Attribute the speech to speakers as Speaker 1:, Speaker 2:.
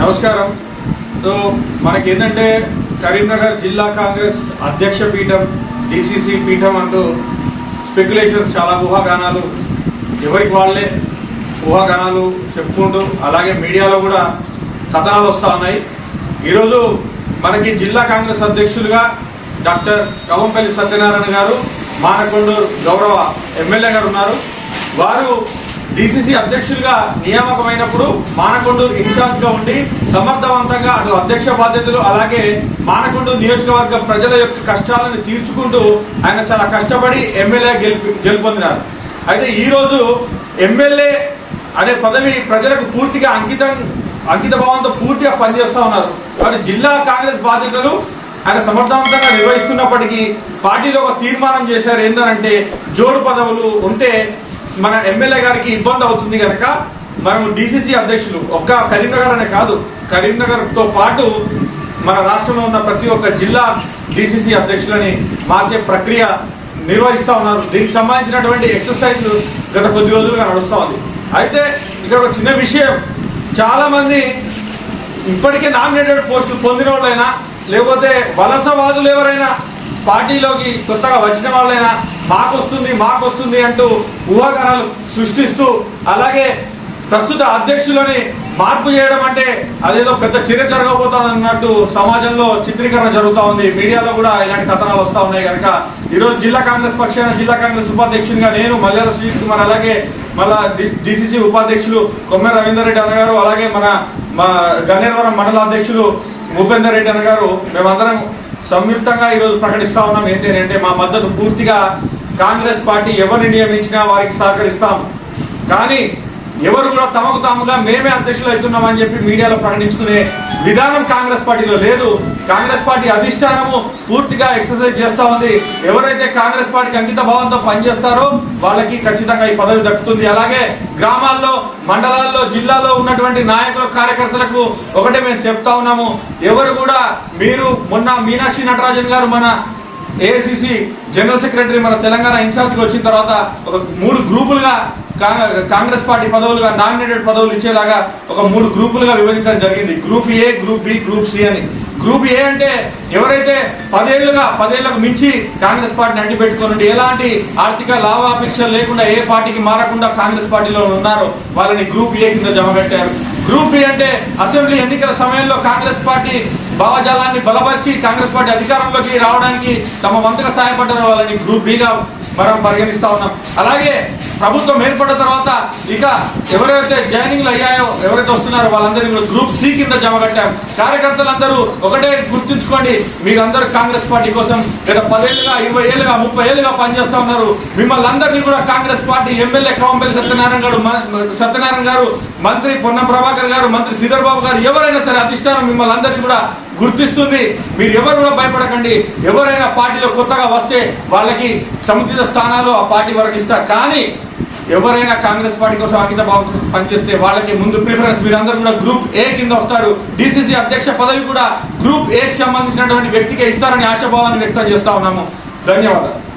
Speaker 1: నమస్కారం. సో మనకి ఏంటంటే కరీంనగర్ జిల్లా కాంగ్రెస్ అధ్యక్ష పీఠం డిసిసి పీఠం అంటూ స్పెక్యులేషన్స్ చాలా ఊహాగానాలు. ఎవరికి వాళ్ళే ఊహాగానాలు చెప్పుకుంటూ అలాగే మీడియాలో కూడా కథనాలు వస్తూ ఉన్నాయి. ఈరోజు మనకి జిల్లా కాంగ్రెస్ అధ్యక్షులుగా డాక్టర్ కవంపల్లి సత్యనారాయణ గారు మానకొండూరు గౌరవ ఎమ్మెల్యే గారు ఉన్నారు. వారు డిసిసి అధ్యక్షులుగా నియామకమైనప్పుడు మానకొండూరు ఇన్ఛార్జ్గా ఉండి సమర్థవంతంగా అటు అధ్యక్ష బాధ్యతలు అలాగే మానకొండూరు నియోజకవర్గ ప్రజల యొక్క కష్టాలను తీర్చుకుంటూ ఆయన చాలా కష్టపడి ఎమ్మెల్యే గెలుపు గెలుపొందినారు. అయితే ఈ రోజు ఎమ్మెల్యే అనే పదవి ప్రజలకు పూర్తిగా అంకితం అంకిత భావంతో పూర్తిగా పనిచేస్తూ ఉన్నారు. కానీ జిల్లా కాంగ్రెస్ బాధ్యతలు ఆయన సమర్థవంతంగా నిర్వహిస్తున్నప్పటికీ పార్టీలో ఒక తీర్మానం చేశారు. ఏంటంటే జోడు పదవులు ఉంటే మన ఎమ్మెల్యే గారికి ఇబ్బంది అవుతుంది కనుక మనము డిసిసి అధ్యక్షులు ఒక్క కరీంనగర్ అనే కాదు కరీంనగర్తో పాటు మన రాష్ట్రంలో ఉన్న ప్రతి ఒక్క జిల్లా డిసిసి అధ్యక్షులని మార్చే ప్రక్రియ నిర్వహిస్తూ ఉన్నారు. దీనికి సంబంధించినటువంటి ఎక్సర్సైజ్లు గత కొద్ది రోజులుగా నడుస్తూ ఉంది. అయితే ఇక్కడ ఒక చిన్న విషయం చాలామంది ఇప్పటికే నామినేటెడ్ పోస్టులు పొందిన వాళ్ళైనా లేకపోతే వలసవాదులు ఎవరైనా పార్టీలోకి కొత్తగా వచ్చిన వాళ్ళైనా మాకు వస్తుంది మాకు వస్తుంది అంటూ ఊహాగానాలు సృష్టిస్తూ అలాగే ప్రస్తుత అధ్యక్షులని మార్పు చేయడం అంటే అదేదో పెద్ద చర్య జరగబోతుందన్నట్టు సమాజంలో చిత్రీకరణ జరుగుతూ ఉంది. మీడియాలో కూడా ఇలాంటి కథనాలు వస్తూ ఉన్నాయి కనుక. ఈరోజు జిల్లా కాంగ్రెస్ పక్షాన జిల్లా కాంగ్రెస్ ఉపాధ్యక్షునిగా నేను మల్లెల సుజిత్ కుమార్ అలాగే మళ్ళా డిసిసి ఉపాధ్యక్షులు కొమ్మె రవీందర్ రెడ్డి అన్నగారు అలాగే మన మా గన్నేరవరం మండల అధ్యక్షులు భూపేందర్ రెడ్డి అన్నగారు మేమందరం సంయుక్తంగా ఈరోజు ప్రకటిస్తా ఉన్నాం. ఏంటి అంటే మా మద్దతు పూర్తిగా కాంగ్రెస్ పార్టీ ఎవరిని నియమించినా వారికి సహకరిస్తాం. కానీ ఎవరు కూడా తమకు తాముగా మేమే అధ్యక్షులు అవుతున్నామని చెప్పి మీడియాలో ప్రకటించుకునే విధానం కాంగ్రెస్ పార్టీలో లేదు. కాంగ్రెస్ పార్టీ అధిష్టానము పూర్తిగా ఎక్సర్సైజ్ చేస్తా ఉంది. ఎవరైతే కాంగ్రెస్ పార్టీకి అంకిత భావంతో పనిచేస్తారో వాళ్ళకి ఖచ్చితంగా ఈ పదవి దక్కుతుంది. అలాగే గ్రామాల్లో మండలాల్లో జిల్లాలో ఉన్నటువంటి నాయకుల కార్యకర్తలకు ఒకటే మేము చెప్తా ఉన్నాము. ఎవరు కూడా మీరు మొన్న మీనాక్షి నటరాజన్ గారు మన ఏఐసిసి జనరల్ సెక్రటరీ మన తెలంగాణ ఇన్ఛార్జ్కి వచ్చిన తర్వాత ఒక మూడు గ్రూపులుగా కాంగ్రెస్ పార్టీ పదవులుగా నామినేటెడ్ పదవులు ఇచ్చేలాగా ఒక మూడు గ్రూపులుగా విభజించడం జరిగింది. Group A group B group C అని. గ్రూప్ ఏ అంటే ఎవరైతే పదేళ్ళుగా పదేళ్ళకు మించి కాంగ్రెస్ పార్టీని అంటి ఎలాంటి ఆర్థిక లాభాపేక్ష లేకుండా ఏ పార్టీకి మారకుండా కాంగ్రెస్ పార్టీలో ఉన్నారో వాళ్ళని గ్రూప్ ఏ కింద జమపెట్టారు గ్రూప్ బి అంటే అసెంబ్లీ ఎన్నికల సమయంలో కాంగ్రెస్ పార్టీ భావజాలాన్ని బలపరిచి కాంగ్రెస్ పార్టీ అధికారంలోకి రావడానికి తమ వంతుగా సహాయపడ్డారు వాళ్ళని గ్రూప్ బిగా మనం పరిగణిస్తా ఉన్నాం. అలాగే ప్రభుత్వం ఏర్పడిన తర్వాత ఇక ఎవరైతే జాయినింగ్లు అయ్యాయో ఎవరైతే వస్తున్నారో వాళ్ళందరినీ కూడా గ్రూప్ సి కింద జమ కట్టాం. కార్యకర్తలందరూ ఒకటే గుర్తుంచుకోండి మీరందరూ కాంగ్రెస్ పార్టీ కోసం గత పదేళ్ళుగా ఇరవై ఏళ్ళుగా ముప్పై ఏళ్ళుగా పనిచేస్తా ఉన్నారు. మిమ్మల్ని అందరినీ కూడా కాంగ్రెస్ పార్టీ ఎమ్మెల్యే కవంపల్లి సత్యనారాయణ గారు సత్యనారాయణ గారు మంత్రి పొన్నం ప్రభాకర్ గారు మంత్రి శ్రీధర్ బాబు గారు ఎవరైనా సరే అధిష్టానం మిమ్మల్ని అందరినీ కూడా గుర్తిస్తుంది. మీరు ఎవరు కూడా భయపడకండి. ఎవరైనా పార్టీలో కొత్తగా వస్తే వాళ్ళకి సముచిత స్థానాలు ఆ పార్టీ వరకు ఇస్తారు. కానీ ఎవరైనా కాంగ్రెస్ పార్టీ కోసం అంకిత బాబు పనిచేస్తే వాళ్ళకి ముందు ప్రిఫరెన్స్ మీరందరూ కూడా గ్రూప్ ఏ కింద వస్తారు. డిసిసి అధ్యక్ష పదవి కూడా గ్రూప్ ఏకి సంబంధించినటువంటి వ్యక్తికే ఇస్తారని ఆశాభావాన్ని వ్యక్తం చేస్తా ఉన్నాము. ధన్యవాదాలు.